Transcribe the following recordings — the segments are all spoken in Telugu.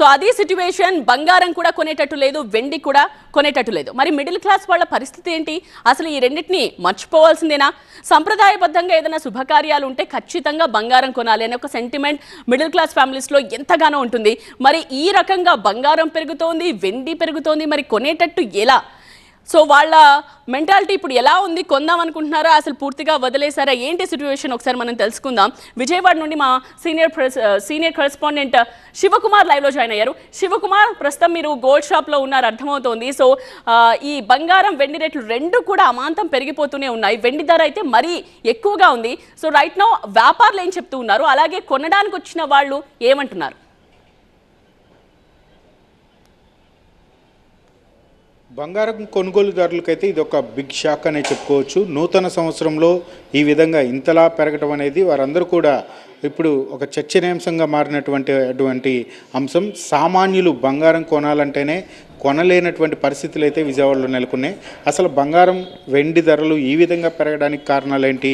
సో అదే సిచ్యువేషన్ బంగారం కూడా కొనేటట్టు లేదు వెండి కూడా కొనేటట్టు లేదు. మరి మిడిల్ క్లాస్ వాళ్ళ పరిస్థితి ఏంటి? అసలు ఈ రెండింటిని మర్చిపోవాల్సిందేనా? సంప్రదాయబద్ధంగా ఏదైనా శుభకార్యాలు ఉంటే ఖచ్చితంగా బంగారం కొనాలి అనే ఒక సెంటిమెంట్ మిడిల్ క్లాస్ ఫ్యామిలీస్లో ఎంతగానో ఉంటుంది. మరి ఈ రకంగా బంగారం పెరుగుతోంది వెండి పెరుగుతోంది మరి కొనేటట్టు ఎలా? సో వాళ్ళ మెంటాలిటీ ఇప్పుడు ఎలా ఉంది కొందాం అనుకుంటున్నారా? అసలు పూర్తిగా వదిలేసారా ఏంటి సిచ్యువేషన్ ఒకసారి మనం తెలుసుకుందాం. విజయవాడ నుండి మా సీనియర్ సీనియర్ కరెస్పాండెంట్ శివకుమార్ లైవ్లో జాయిన్ అయ్యారు. శివకుమార్ ప్రస్తుతం మీరు గోల్డ్ షాప్లో ఉన్నారు అర్థమవుతోంది. సో ఈ బంగారం వెండి రేట్లు రెండు కూడా అమాంతం పెరిగిపోతూనే ఉన్నాయి. వెండి ధర అయితే మరీ ఎక్కువగా ఉంది. సో రైట్ నో వ్యాపారులు ఏం చెప్తూ ఉన్నారు? అలాగే కొనడానికి వచ్చిన వాళ్ళు ఏమంటున్నారు? బంగారం కొనుగోలుదారులకైతే ఇది ఒక బిగ్ షాక్ అనే చెప్పుకోవచ్చు. నూతన సంవత్సరంలో ఈ విధంగా ఇంతలా పెరగటం అనేది వారందరూ కూడా ఇప్పుడు ఒక చర్చనీయాంశంగా మారినటువంటి అటువంటి అంశం సామాన్యులు బంగారం కొనాలంటేనే కొనలేనటువంటి పరిస్థితులు అయితే విజయవాడలో నెలకొన్నాయి. అసలు బంగారం వెండి ధరలు ఈ విధంగా పెరగడానికి కారణాలు ఏంటి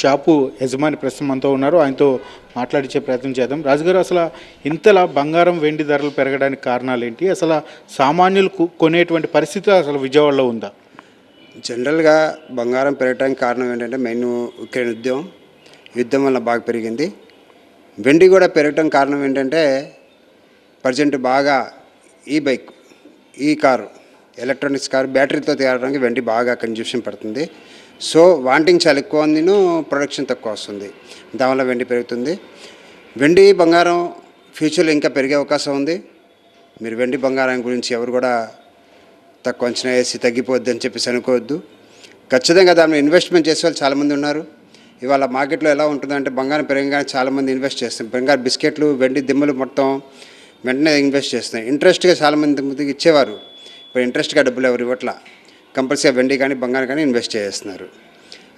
షాపు యజమాని ప్రస్తుతం ఉన్నారు. ఆయనతో మాట్లాడించే ప్రయత్నం చేద్దాం. రాజుగారు అసలు ఇంతలా బంగారం వెండి ధరలు పెరగడానికి కారణాలు ఏంటి అసలు సామాన్యులు కొనేటువంటి పరిస్థితి అసలు విజయవాడలో ఉందా? జనరల్గా బంగారం పెరగడానికి కారణం ఏంటంటే మెయిన్ ఉక్రెయిన్ ఉద్యమం యుద్ధం వల్ల బాగా పెరిగింది. వెండి కూడా పెరగటం కారణం ఏంటంటే ప్రజెంట్ బాగా ఈ బైక్ ఈ కారు ఎలక్ట్రానిక్స్ కారు బ్యాటరీతో తయారడానికి వెండి బాగా కన్జ్యూషన్ పడుతుంది. సో వాంటింగ్ చాలా ఎక్కువ ఉందిను ప్రొడక్షన్ తక్కువ వస్తుంది. దానివల్ల వెండి పెరుగుతుంది. వెండి బంగారం ఫ్యూచర్లో ఇంకా పెరిగే అవకాశం ఉంది. మీరు వెండి బంగారం గురించి ఎవరు కూడా తక్కువ అంచనా వేసి తగ్గిపోద్ది అని చెప్పేసి అనుకోవద్దు. ఖచ్చితంగా దాని ఇన్వెస్ట్మెంట్ చేసే వాళ్ళు చాలామంది ఉన్నారు. ఇవాళ మార్కెట్లో ఎలా ఉంటుందంటే బంగారం పెరగగానే చాలామంది ఇన్వెస్ట్ చేస్తారు బంగారు బిస్కెట్లు వెండి దిమ్మలు మొత్తం వెంటనే ఇన్వెస్ట్ చేస్తున్నాయి ఇంట్రెస్ట్గా చాలామంది ముందుకు ఇచ్చేవారు. ఇప్పుడు ఇంట్రెస్ట్గా డబ్బులు ఎవరు ఇవ్వట్లా? కంపల్సరీ వెండి కానీ బంగారం కానీ ఇన్వెస్ట్ చేస్తున్నారు.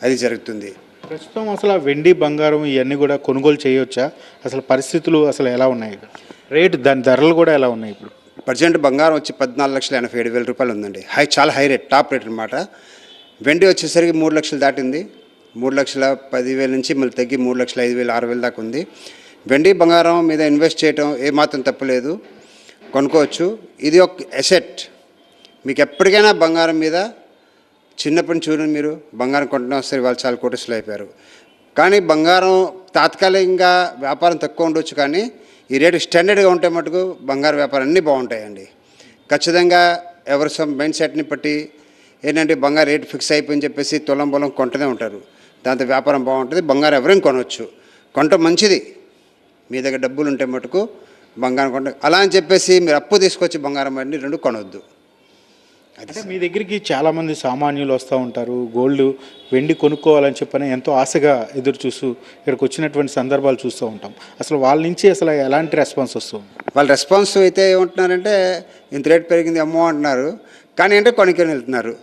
అది జరుగుతుంది. ప్రస్తుతం అసలు వెండి బంగారం ఇవన్నీ కూడా కొనుగోలు చేయొచ్చా? అసలు పరిస్థితులు అసలు ఎలా ఉన్నాయి? రేటు దాని ధరలు కూడా ఎలా ఉన్నాయి ఇప్పుడు? ప్రజెంట్ బంగారం వచ్చి పద్నాలుగు లక్షల ఎనభై ఏడు వేల రూపాయలు ఉందండి. హై చాలా హై రేట్ టాప్ రేట్ అనమాట వెండి వచ్చేసరికి మూడు లక్షలు దాటింది. మూడు లక్షల పదివేల నుంచి మళ్ళీ తగ్గి మూడు లక్షల ఐదు వేలు ఆరు వేలు దాకా ఉంది. వెండి బంగారం మీద ఇన్వెస్ట్ చేయడం ఏమాత్రం తప్పలేదు. కొనుక్కోవచ్చు. ఇది ఒక ఎసెట్ మీకు ఎప్పటికైనా బంగారం మీద చిన్నప్పటి నుంచి చూడండి మీరు. బంగారం కొంటున్నా వస్తే వాళ్ళు చాలా కోటస్లు అయిపోయారు. కానీ బంగారం తాత్కాలికంగా వ్యాపారం తక్కువ ఉండొచ్చు కానీ ఈ రేటు స్టాండర్డ్గా ఉంటే మటుకు బంగారు వ్యాపారం అన్నీ బాగుంటాయండి. ఖచ్చితంగా ఎవరి సొం మైండ్ సెట్ని బట్టి ఏంటంటే బంగారు రేటు ఫిక్స్ అయిపోయింది చెప్పేసి తులం బొలం కొంటూనే ఉంటారు. దాంతో వ్యాపారం బాగుంటుంది బంగారం ఎవరైనా కొనవచ్చు కొనటం మంచిది. మీ దగ్గర డబ్బులు ఉంటే మటుకు బంగారం కొంట అలా అని చెప్పేసి మీరు అప్పు తీసుకొచ్చి బంగారం అన్ని రెండు కొనవద్దు అంటే మీ దగ్గరికి చాలా మంది సామాన్యులు వస్తూ ఉంటారు గోల్డ్ వెండి కొనుక్కోవాలని చెప్పని ఎంతో ఆశగా ఎదురు చూస్తూ ఇక్కడికి వచ్చినటువంటి సందర్భాలు చూస్తూ ఉంటాం. అసలు వాళ్ళ నుంచి అసలు ఎలాంటి రెస్పాన్స్ వస్తుంది? వాళ్ళ రెస్పాన్స్ అయితే ఏమంటున్నారంటే ఇంత రేట్ పెరిగింది అమ్మో అంటున్నారు. కానీ అంటే కొనుక్కొని వెళ్తున్నారు.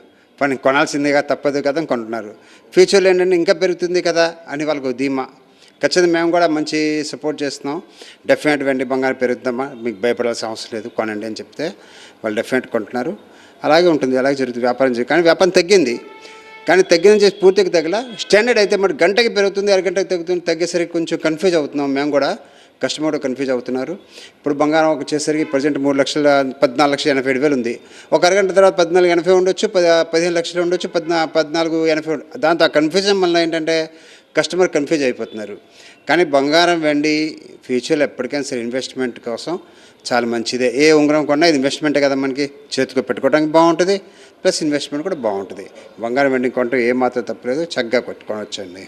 పని కొనాల్సిందిగా తప్పదు కదా అని కొంటున్నారు. ఫ్యూచర్లో ఏంటంటే ఇంకా పెరుగుతుంది కదా అని వాళ్ళకు ధీమా. ఖచ్చితంగా మేము కూడా మంచి సపోర్ట్ చేస్తున్నాం. డెఫినెట్ వెండి బంగారం పెరుగుతుందమ్మా మీకు భయపడాల్సిన అవసరం లేదు కొనండి అని చెప్తే వాళ్ళు డెఫినెట్ కొంటున్నారు. అలాగే ఉంటుంది అలాగే జరుగుతుంది వ్యాపారం కానీ వ్యాపారం తగ్గింది. కానీ తగ్గిన చేసి పూర్తిగా తగ్గల. స్టాండర్డ్ అయితే మరి గంటకి పెరుగుతుంది అరగంటకి తగ్గుతుంది తగ్గేసరికి కొంచెం కన్ఫ్యూజ్ అవుతున్నాం మేము కూడా. కస్టమర్ కన్ఫ్యూజ్ అవుతున్నారు. ఇప్పుడు బంగారం వచ్చేసరికి ప్రజెంట్ మూడు లక్షల పద్నాలుగు లక్షల ఎనభై ఏడు వేలు ఉంది. ఒక అరగంట తర్వాత పద్నాలుగు ఎనభై ఉండొచ్చు పది పదిహేను లక్షలు ఉండొచ్చు పద్నా పద్నాలుగు ఎనభై దాంతో ఆ కన్ఫ్యూజన్ వల్ల ఏంటంటే కస్టమర్ కన్ఫ్యూజ్ అయిపోతున్నారు. కానీ బంగారం వెండి ఫ్యూచర్లో ఎప్పటికైనా సరే ఇన్వెస్ట్మెంట్ కోసం చాలా మంచిదే. ఏ ఉంగరం కొన్నా ఇది ఇన్వెస్ట్మెంటే కదా మనకి. చేతికి పెట్టుకోవడానికి బాగుంటుంది ప్లస్ ఇన్వెస్ట్మెంట్ కూడా బాగుంటుంది. బంగారం వెండి కొంటే ఏ మాత్రం తప్పలేదు చక్కగా కొట్టుకోవచ్చండి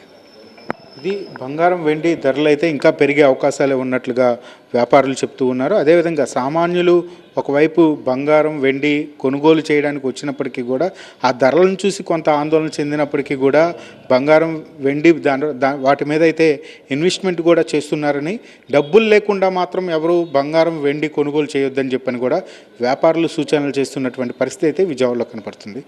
ఇది బంగారం వెండి ధరలు అయితే ఇంకా పెరిగే అవకాశాలే ఉన్నట్లుగా వ్యాపారులు చెప్తూ ఉన్నారు. అదేవిధంగా సామాన్యులు ఒకవైపు బంగారం వెండి కొనుగోలు చేయడానికి వచ్చినప్పటికీ కూడా ఆ ధరలను చూసి కొంత ఆందోళన చెందినప్పటికీ కూడా బంగారం వెండి దాని దా- వాటి మీద అయితే ఇన్వెస్ట్మెంట్ కూడా చేస్తున్నారని డబ్బులు లేకుండా మాత్రం ఎవరు బంగారం వెండి కొనుగోలు చేయొద్దని చెప్పని కూడా వ్యాపారులు సూచనలు చేస్తున్నటువంటి పరిస్థితి అయితే విజయవాడలో కనపడుతుంది.